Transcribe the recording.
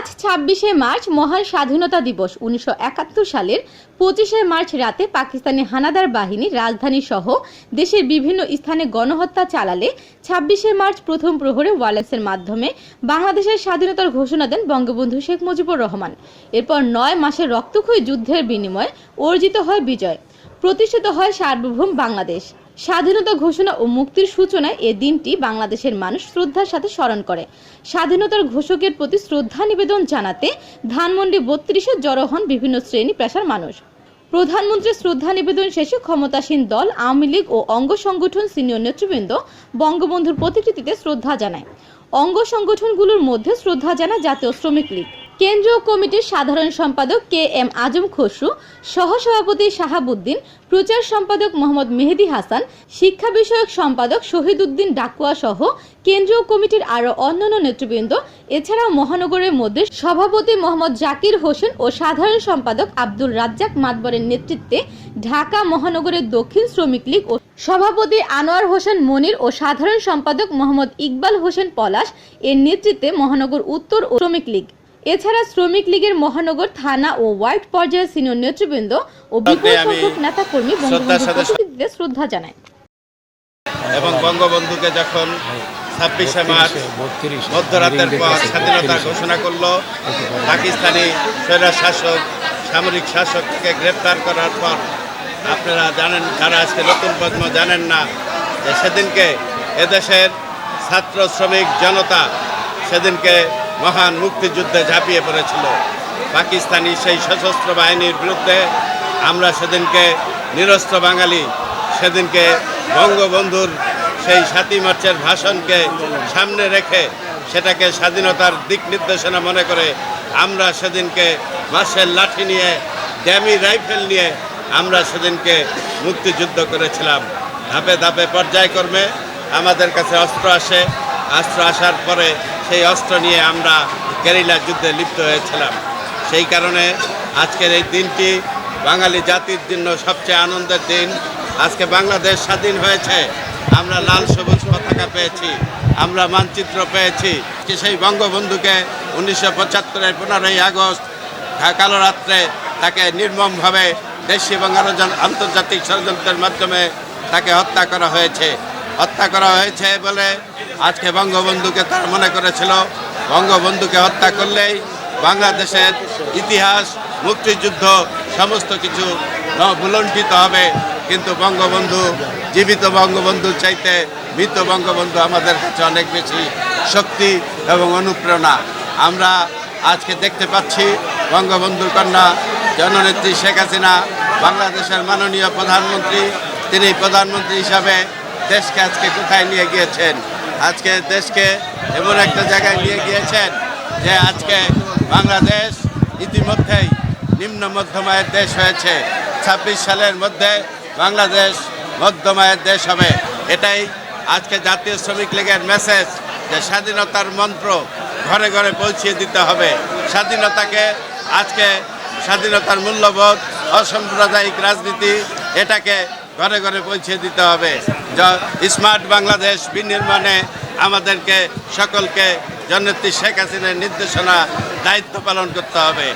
আজ ছাব্বিশে মার্চ মহান স্বাধীনতা দিবস। উনিশশো একাত্তর সালের পঁচিশে মার্চ রাতে পাকিস্তানি হানাদার বাহিনী রাজধানী সহ দেশের বিভিন্ন স্থানে গণহত্যা চালালে ছাব্বিশে মার্চ প্রথম প্রহরে ওয়ালেন্সের মাধ্যমে বাংলাদেশের স্বাধীনতার ঘোষণা দেন বঙ্গবন্ধু শেখ মুজিবুর রহমান। এরপর নয় মাসের রক্তক্ষয়ী যুদ্ধের বিনিময়ে অর্জিত হয় বিজয়। প্রতিষ্ঠিত হয় সার্বভৌম বাংলাদেশ। স্বাধীনতা ঘোষণা ও মুক্তির সূচনায় এ দিনটি বাংলাদেশের মানুষ শ্রদ্ধার সাথে স্মরণ করে। স্বাধীনতার ঘোষকের প্রতি শ্রদ্ধা নিবেদন জানাতে ধানমন্ডি বত্রিশে জড়ো হন বিভিন্ন শ্রেণি পেশার মানুষ। প্রধানমন্ত্রীর শ্রদ্ধা নিবেদন শেষে ক্ষমতাসীন দল, আওয়ামী লীগ ও অঙ্গ সংগঠন সিনিয়র নেতৃবৃন্দ বঙ্গবন্ধুর প্রতিকৃতিতে শ্রদ্ধা জানায়। অঙ্গ সংগঠনগুলোর মধ্যে শ্রদ্ধা জানায় জাতীয় শ্রমিক লীগ। কেন্দ্রীয় কমিটির সাধারণ সম্পাদক কে এম আজম খসরু, সহসভাপতি শাহাবুদ্দিন, প্রচার সম্পাদক মোহাম্মদ মেহেদি হাসান, শিক্ষা বিষয়ক সম্পাদক শহীদউদ্দিন ডাকুয়া সহ কেন্দ্রীয় কমিটির আরও অন্যান্য নেতৃবৃন্দ, এছাড়াও মহানগরের মধ্যে সভাপতি মোহাম্মদ জাকির হোসেন ও সাধারণ সম্পাদক আব্দুল রাজ্জাক মাতবরের নেতৃত্বে ঢাকা মহানগরের দক্ষিণ শ্রমিক লীগ ও সভাপতি আনোয়ার হোসেন মনির ও সাধারণ সম্পাদক মোহাম্মদ ইকবাল হোসেন পলাশ এর নেতৃত্বে মহানগর উত্তর ও শ্রমিক লীগ। এছাড়া শ্রমিক লীগের মহানগর থানা ও ওয়ার্ড পর্যায়ের সিনিয়র নেতৃবৃন্দ ও বিপুল আমি সংখ্যক নেতাকর্মী শ্রদ্ধার সাথে- শ্রদ্ধা জানায় এবং বঙ্গবন্ধুকে যখন ছাব্বিশে মার্চ মধ্যরাতের পর স্বাধীনতা ঘোষণা করল পাকিস্তানি স্বৈরা শাসক সামরিক শাসককে গ্রেপ্তার করার পর আপনারা জানেন যারা আজকে নতুন প্রজন্ম জানেন না যে সেদিনকে এদেশের ছাত্র শ্রমিক জনতা সেদিনকে মহান মুক্তিযুদ্ধে ঝাঁপিয়ে পড়েছিল। পাকিস্তানি সেই সশস্ত্র বাহিনীর বিরুদ্ধে আমরা সেদিনকে নিরস্ত্র বাঙালি, সেদিনকে বঙ্গবন্ধুর সেই সাতই মার্চের ভাষণকে সামনে রেখে সেটাকে স্বাধীনতার দিক নির্দেশনা মনে করে আমরা সেদিনকে মাসের লাঠি নিয়ে, ড্যামি রাইফেল নিয়ে আমরা সেদিনকে মুক্তিযুদ্ধ করেছিলাম। ধাপে ধাপে পর্যায়ক্রমে আমাদের কাছে অস্ত্র আসে। অস্ত্র আসার পরে সেই অস্ত্র নিয়ে আমরা গেরিলা যুদ্ধে লিপ্ত হয়েছিলাম। সেই কারণে আজকের এই দিনটি বাঙালি জাতির জন্য সবচেয়ে আনন্দের দিন। আজকে বাংলাদেশ স্বাধীন হয়েছে। আমরা লাল সবুজ পতাকা পেয়েছি। আমরা মানচিত্র পেয়েছি। সেই বঙ্গবন্ধুকে উনিশশো পঁচাত্তরের পনেরোই আগস্ট কালো রাত্রে তাকে নির্মমভাবে দেশি এবং আন্তর্জাতিক ষড়যন্ত্রের মাধ্যমে তাকে হত্যা করা হয়েছে। হত্যা করা হয়েছে বলে আজকে বঙ্গবন্ধুকে তার মনে করেছিল। বঙ্গবন্ধুকে হত্যা করলেই বাংলাদেশের ইতিহাস, মুক্তিযুদ্ধ, সমস্ত কিছু ভুলণ্ঠিত হবে। কিন্তু বঙ্গবন্ধু, জীবিত বঙ্গবন্ধুর চাইতে মৃত বঙ্গবন্ধু আমাদের কাছে অনেক বেশি শক্তি এবং অনুপ্রেরণা। আমরা আজকে দেখতে পাচ্ছি বঙ্গবন্ধুর কন্যা, জননেত্রী শেখ হাসিনা, বাংলাদেশের মাননীয় প্রধানমন্ত্রী। তিনি প্রধানমন্ত্রী হিসাবে দেশকে আজকে কোথায় নিয়ে গিয়েছেন? আজকে দেশকে এমন একটা জায়গায় নিয়ে গিয়েছেন যে আজকে বাংলাদেশ ইতিমধ্যেই নিম্ন মধ্যমায়ের দেশ হয়েছে। ছাব্বিশ সালের মধ্যে বাংলাদেশ মধ্যমায়ের দেশ হবে। এটাই আজকে জাতীয় শ্রমিক লীগের মেসেজ যে স্বাধীনতার মন্ত্র ঘরে ঘরে পৌঁছিয়ে দিতে হবে। স্বাধীনতাকে আজকে স্বাধীনতার মূল্যবোধ, অসাম্প্রদায়িক রাজনীতি, এটাকে ঘরে ঘরে পৌঁছে দিতে হবে। স্মার্ট বাংলাদেশ বিনির্মাণে আমাদেরকে সকলকে জননেত্রী শেখ হাসিনার নির্দেশনা, দায়িত্ব পালন করতে হবে।